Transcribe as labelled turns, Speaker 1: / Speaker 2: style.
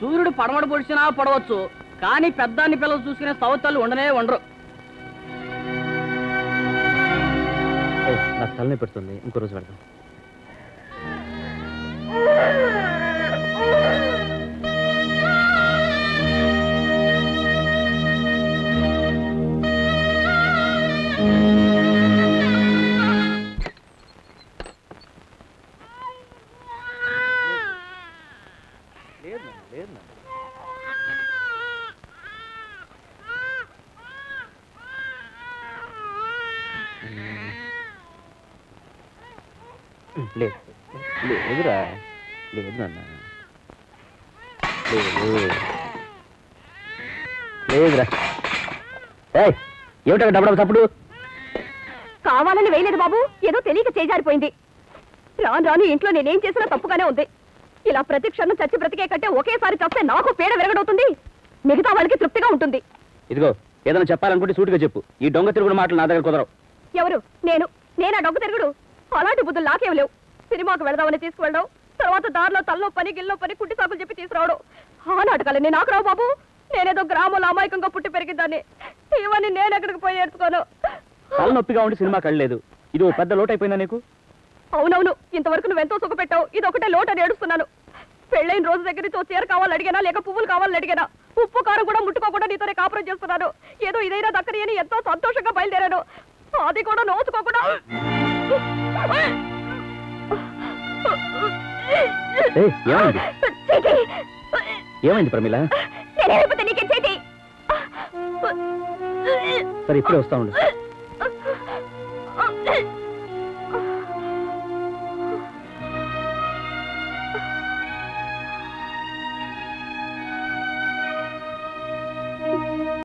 Speaker 1: సూర్యుడు పడమడ పొడిచినా పడవచ్చు కానీ పెద్దాన్ని పిల్లలు చూసుకునే సవతలు ఉండనే ఉండరు.
Speaker 2: నా నాకు పెడుతుంది. ఇంకో రోజు పెడతాం లేదు లేదురా లేదు నాన్న లేదు లేదురా ఏయ్ ఏమిటా డబ్బు తప్పుడు?
Speaker 3: కావాలని వేయలేదు బాబు. ఏదో తెలియక చేజారిపోయింది. రాను రాను ఇంట్లో నేనేం చేసినా తప్పుగానే ఉంది. ఇలా ప్రతి క్షణం చచ్చి బ్రతికే కంటే ఒకేసారి చస్తే నాకు పీడ విరగడవుతుంది. మిగతా వాళ్ళకి తృప్తిగా ఉంటుంది.
Speaker 2: ఇదిగో ఏదైనా చెప్పాలనుకుంటే సూటిగా చెప్పు. ఈ దొంగ తిరుగుడు మాటలు నా దగ్గర కుదరవు.
Speaker 3: ఎవరు? నేను. నేనా డొంగ తిరుగుడు. అలాంటి బుద్ధులు నాకేం లేవు. సినిమాకు వెళదామని తీసుకువెళ్ళడం తర్వాత దారిలో తల్లో పని గిల్లో పని కుట్టి సాకులు చెప్పి తీసుకురావడం. ఆ నాటకాలన్నీ నాకు రావు బాబు. నేనేదో గ్రామంలో అమాయకంగా పుట్టి పెరిగిందాన్ని ఇవన్నీ నేను ఎక్కడికి పోయి ఏడ్చుకోను.
Speaker 2: తలనొప్పిగా ఉండి సినిమా కళ్ళలేదు. ఇది ఓ పెద్ద లోటు అయిపోయిందా నీకు?
Speaker 3: అవునవును ఇంతవరకు నువ్వెంతో సుఖపెట్టావు? ఇది ఒకటే లోటు అని ఏడుస్తున్నాను. పెళ్ళైన రోజు దగ్గర నుంచి చీర కావాలని అడిగానా లేక పువ్వులు కావాలని అడిగానా ఉప్పు కారం కూడా ముట్టుకోకుండా నీతోనే కాపురం చేస్తున్నాను. ఏదో ఇదైనా దక్కని అని ఎంతో సంతోషంగా బయలుదేరాను. అది కూడా నోచుకోకుండా
Speaker 2: ఏమైంది? ప్రమిళ సరే ఇప్పుడే వస్తా ఉండు.